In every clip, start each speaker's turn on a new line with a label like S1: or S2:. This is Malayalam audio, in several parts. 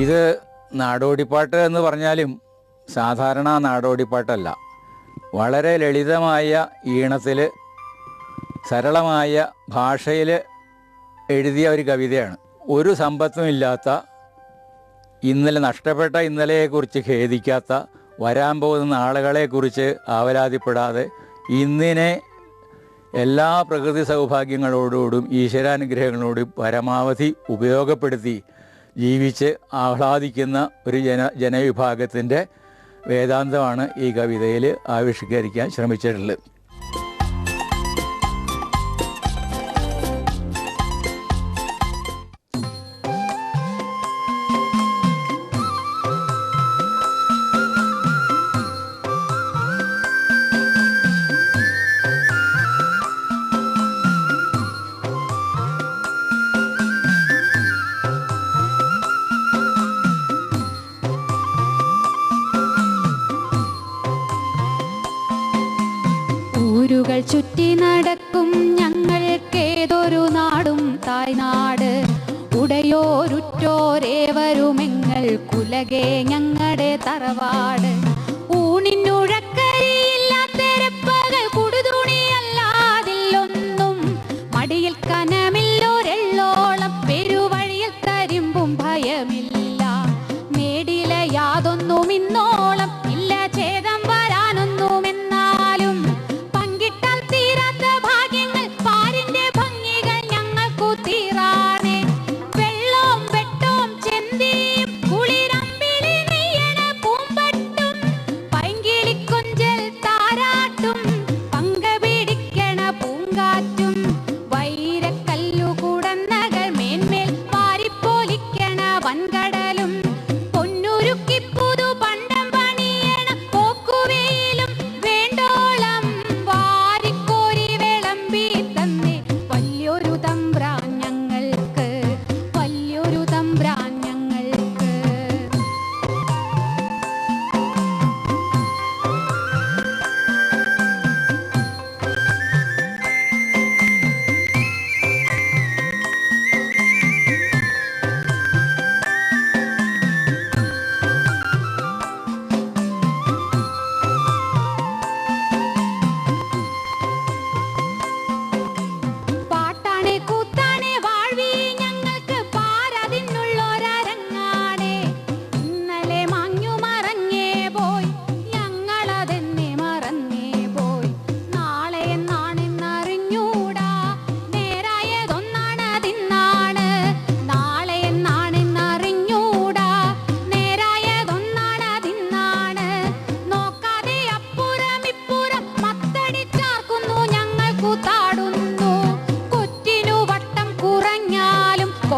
S1: ഇത് നാടോടിപ്പാട്ട് എന്ന് പറഞ്ഞാലും സാധാരണ നാടോടിപ്പാട്ടല്ല. വളരെ ലളിതമായ ഈണത്തിൽ സരളമായ ഭാഷയിൽ എഴുതിയ ഒരു കവിതയാണ്. ഒരു സമ്പത്തും ഇല്ലാത്ത ഇന്നലെ നഷ്ടപ്പെട്ട ഇന്നലെയെക്കുറിച്ച് ഖേദിക്കാത്ത വരാൻ പോകുന്ന ആളുകളെക്കുറിച്ച് ആവലാതിപ്പെടാതെ ഇന്നിനെ എല്ലാ പ്രകൃതി സൗഭാഗ്യങ്ങളോടുകൂടും ഈശ്വരാനുഗ്രഹങ്ങളോടും പരമാവധി ഉപയോഗപ്പെടുത്തി ജീവിച്ച് ആഹ്ലാദിക്കുന്ന ഒരു ജന ജനവിഭാഗത്തിന്റെ വേദാന്തമാണ് ഈ കവിതയിൽ ആവിഷ്കരിക്കാൻ ശ്രമിച്ചിട്ടുള്ളത്.
S2: ഊരുകൾ ചുറ്റി നടക്കും ഞങ്ങൾക്കേതൊരു നാടും തായ്നാട്. ഉടയോരുറ്റോരേവരുമെങ്ങൾ കുലകേ ഞങ്ങളുടെ തറവാട്.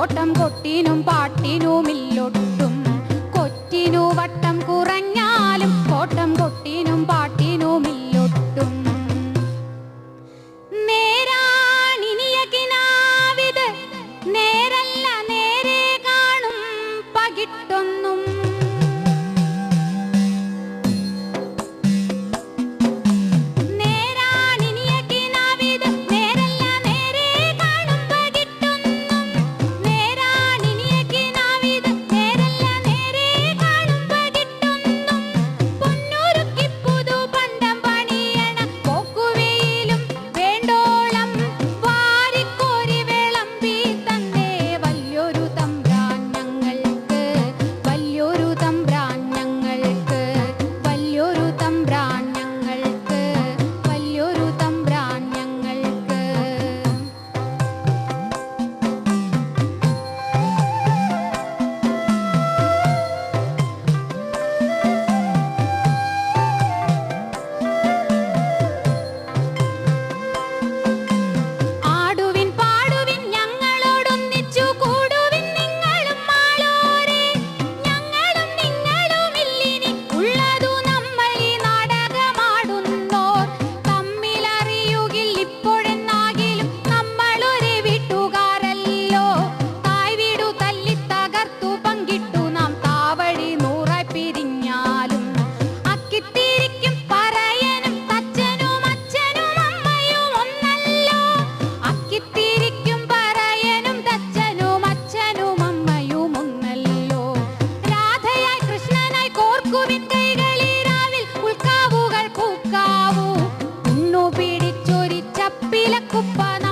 S2: കോട്ടം കൊട്ടിനും പാട്ടിനുമില്ലൊട്ടും. കൊറ്റിനു വട്ടം കുറഞ്ഞാലും കോട്ടം കൊട്ടിനും പാട്ട് aku panas